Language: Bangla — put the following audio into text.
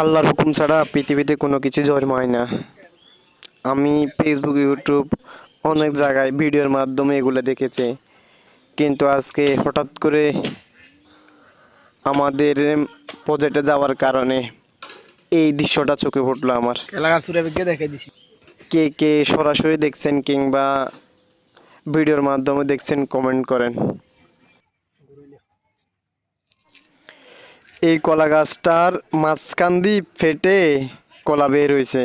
আল্লাহর হুকুম ছাড়া পৃথিবীতে কোনো কিছু জন্ম হয় না। আমি ফেসবুক ইউটিউব অনেক জায়গায় ভিডিওর মাধ্যমে এগুলো দেখেছি। কিন্তু আজকে হঠাৎ করে আমাদের প্রজেক্টে যাওয়ার কারণে এই দৃশ্যটা চোখে পড়ল আমার। কে কে সরাসরি দেখছেন কিংবা ভিডিওর মাধ্যমে দেখছেন কমেন্ট করেন। এই কলা গাছটার মাঝখান দিয়ে ফেটে কলা বের হয়েছে